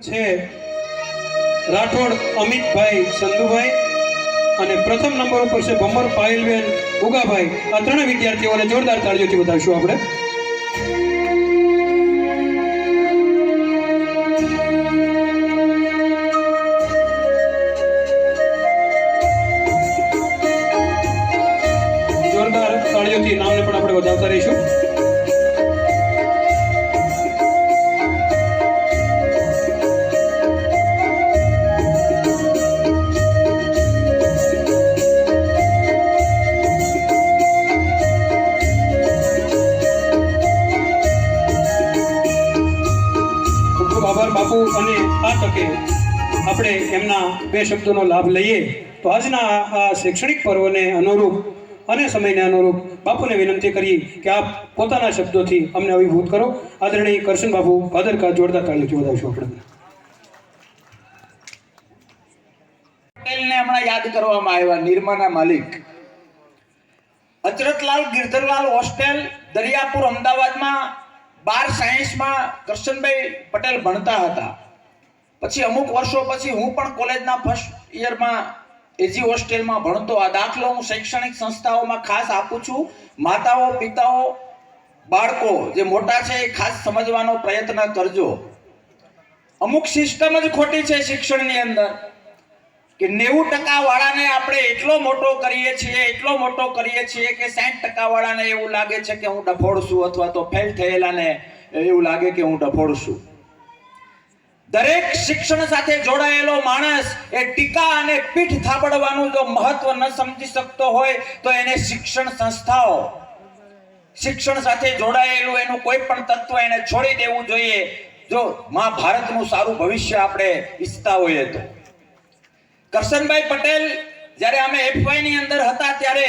છે રાઠોડ, અમિતભાઈ, સંધુભાઈ અને પ્રથમ નંબર ઉપર છે ભમર, પાયલબેન, ઉગાભાઈ. આ ત્રણ વિદ્યાર્થીઓને જોરદાર તાળીઓથી વધાવશું આપણે. જોરદાર તાળીઓથી નામને પણ આપણે વધારતા રહીશું. તકે આપણે એમના બે શબ્દોનો લાભ લઈએ તો આજના આ- શૈક્ષણિક પર્વને અનુરૂપ અને સમયને અનુરૂપ બાપુને વિનંતી કરીએ કે આપ પોતાના શબ્દોથી અમને અભિભૂત કરો. આદરણીય કરશન બાપુ, ભાદરકા જોરદાર તાળી જોડાવશું આપણે પટેલને હમણાં યાદ કરવામાં આવ્યા નિર્માના માલિક. અચરતલાલ ગિરધરલાલ હોસ્ટેલ, દરિયાપુર અમદાવાદમાં બાર સાયન્સમાં કરશનભાઈ પટેલ ભણતા હતા. પછી અમુક વર્ષો પછી હું પણ કોલેજના ફર્સ્ટ યરમાં એજી હોસ્ટેલમાં ભણતો. આ દાખલો હું શૈક્ષણિક સંસ્થાઓમાં ખાસ આપું છું. માતાઓ, પિતાઓ, બાળકો જે મોટા છે એ ખાસ સમજવાનો પ્રયત્ન કરજો. અમુક સિસ્ટમ જ ખોટી છે શિક્ષણની અંદર કે નેવું ટકા વાળાને આપણે એટલો મોટો કરીએ છીએ, એટલો મોટો કરીએ છીએ કે સાઠ ટકા વાળાને એવું લાગે છે કે હું ડફોડ છું અથવા તો ફેલ થયેલાને એવું લાગે કે હું ડફોડ છું. દરેક શિક્ષણ સાથે જોડાયેલો માણસ એ ટીકા અને પીઠ થાબડવાનું જો મહત્વ ન સમજી શકતો હોય, તો એને શિક્ષણ સંસ્થાઓ, શિક્ષણ સાથે જોડાયેલું એનું કોઈ પણ તત્વ એને છોડી દેવું જોઈએ. જો મા ભારતનું સારું ભવિષ્ય આપણે ઈચ્છતા હોઈએ તો. કરશનભાઈ પટેલ જ્યારે અમે એફવાયની અંદર હતા ત્યારે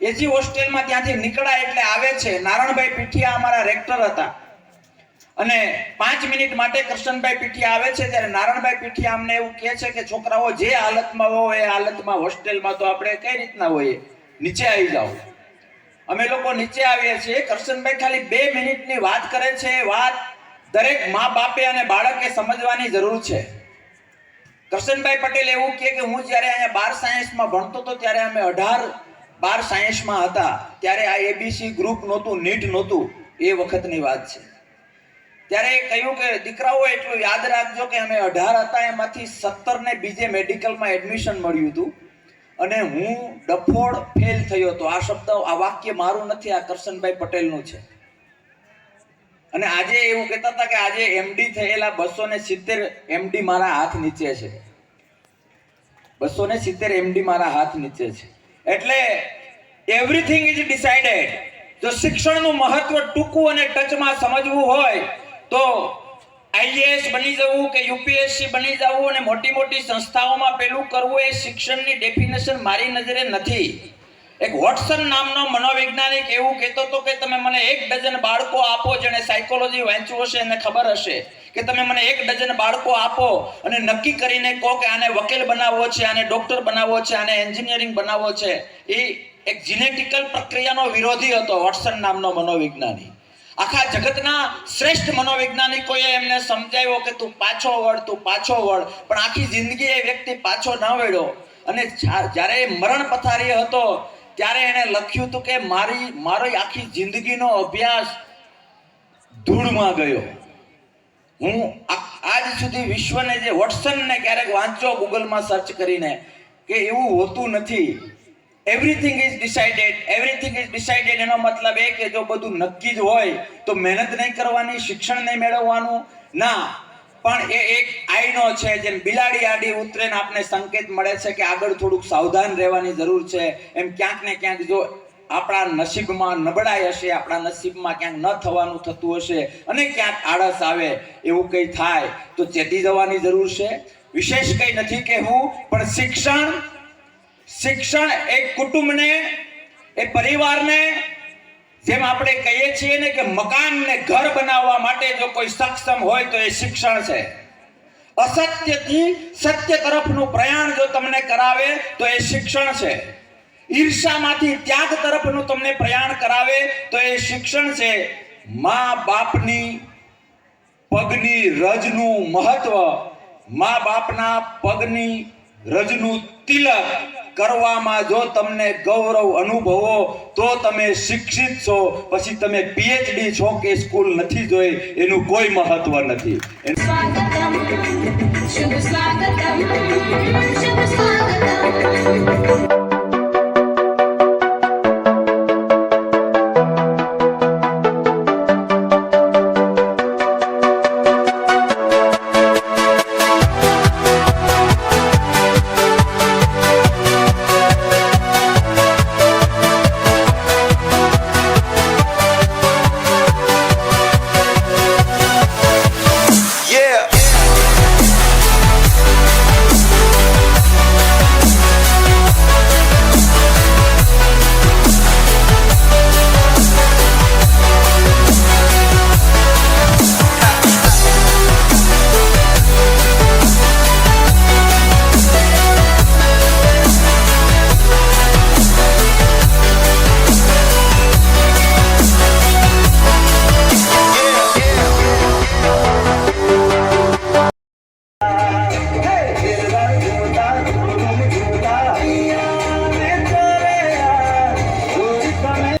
એજી હોસ્ટેલમાં ત્યાંથી નીકળ્યા એટલે આવે છે. નારણભાઈ પીઠિયા અમારા રેક્ટર હતા. અને પાંચ મિનિટ માટે કૃષ્ણભાઈ પીઠિયા આવે છે, ત્યારે નારાયણભાઈ પીઠિયા અમને એવું કહે છે કે છોકરાઓ જે હાલતમાં હોય, એ હાલતમાં હોસ્ટેલમાં તો આપણે કઈ રીતના હોઈએ? નીચે આવી જાઓ. અમે લોકો નીચે આવીએ છીએ. કૃષ્ણભાઈ ખાલી બે મિનિટની વાત કરે છે વાત દરેક મા બાપે અને બાળકે સમજવાની જરૂર છે. કરશનભાઈ પટેલ એવું કહે કે હું જ્યારે અહીંયા બાર સાયન્સમાં ભણતો હતો, ત્યારે અમે અઢાર બાર સાયન્સમાં હતા. ત્યારે આ એબીસી ગ્રુપ નહોતું, નીટ નહોતું. એ વખતની વાત છે. ત્યારે એ કહ્યું કે દીકરાઓ એટલું યાદ રાખજો કે અમે અઢાર હતા, એમાંથી સત્તરને બીજે મેડિકલમાં એડમિશન મળ્યું હતું. અને હું ડફોડ ફેલ થયો હતો. આ શબ્દ, આ વાક્ય મારું નથી, આ કરશનભાઈ પટેલનું છે. અને આજે એવું કહેતા હતા કે, આજે એમડી થયેલા બસો ને સિત્તેર એમડી મારા હાથ નીચે છે. બસો ને સિત્તેર એમડી મારા હાથ નીચે છે. એટલે એવરીથિંગ ઇઝ ડિસાઇડેડ જો શિક્ષણનું મહત્વ ટૂંકું અને ટચમાં સમજવું હોય તો આઈએએસ બની જવું કે યુપીએસસી બની જવું અને મોટી મોટી સંસ્થાઓમાં પેલું કરવું એ શિક્ષણની ડેફિનેશન મારી નજરે નથી. એક વોટસન નામનો મનોવૈજ્ઞાનિક એવું કહેતો હતો કે તમે મને એક ડઝન બાળકો આપો જેણે સાયકોલોજી વાંચ્યું હશે એને ખબર હશે કે તમે મને એક ડઝન બાળકો આપો અને નક્કી કરીને કહો કે આને વકીલ બનાવવો છે, આને ડોક્ટર બનાવવો છે, આને એન્જિનિયરિંગ બનાવવો છે. એ એક જીનેટિકલ પ્રક્રિયાનો વિરોધી હતો વોટસન નામનો મનોવૈજ્ઞાનિક. આખા જગતના શ્રેષ્ઠ મનોવૈજ્ઞાનિકોએ એમને સમજાવ્યો કે તું પાછો વળ, તું પાછો વળ. પણ આખી જિંદગી એ વ્યક્તિ પાછો ન વળ્યો. અને જ્યા- જ્યારે મરણ પથારી હતો, ત્યારે એણે લખ્યું હતું કે મારી મારી આખી જિંદગીનો અભ્યાસ ધૂળમાં ગયો. હું આજ સુધી વિશ્વને જે વોટસનને ક્યારેક વાંચો ગૂગલમાં સર્ચ કરીને, કે એવું હોતું નથી. Everything is decided everything is decided એનો મતલબ એ કે જો બધું નક્કી જ હોય, તો મહેનત નહીં કરવાની, શિક્ષણ નહીં મેળવવાનું. ના, પણ એ એક આઈનો છે જેમ બિલાડી આડી ઉતરે ને આપને સંકેત મળે છે કે આગળ થોડુંક સાવધાન રહેવાની જરૂર છે. એમ ક્યાંક ને ક્યાંક જો આપણા નસીબમાં નબળાઈ હશે, આપણા નસીબમાં ક્યાંક ન થવાનું થતું હશે અને ક્યાંક આળસ આવે, એવું કંઈ થાય, તો ચેતી જવાની જરૂર છે. વિશેષ કંઈ નથી કહેવું પણ શિક્ષણ શિક્ષણ એક કુટુંબને, એ પરિવારને, જેમ આપણે કહીએ છીએ ને કે મકાન ને ઘર બનાવવા માટે જો કોઈ સક્ષમ હોય તો એ શિક્ષણ છે. અસત્યથી સત્ય તરફનું પ્રયાણ જો તમને કરાવે તો એ શિક્ષણ છે. ઈર્ષામાંથી ત્યાગ તરફનું તમને પ્રયાણ કરાવે તો એ શિક્ષણ છે. મા બાપની પગની રજનું મહત્વ. મા બાપના પગની રજનું તિલક. કરવામાં જો તમને ગૌરવ અનુભવો, તો તમે શિક્ષિત છો. પછી તમે પીએચડી છો કે સ્કૂલ નથી જોઈ, એનું કોઈ મહત્વ નથી. શુભ સ્વાગતમ શુભ સ્વાગતમ શુભ સ્વાગતમ.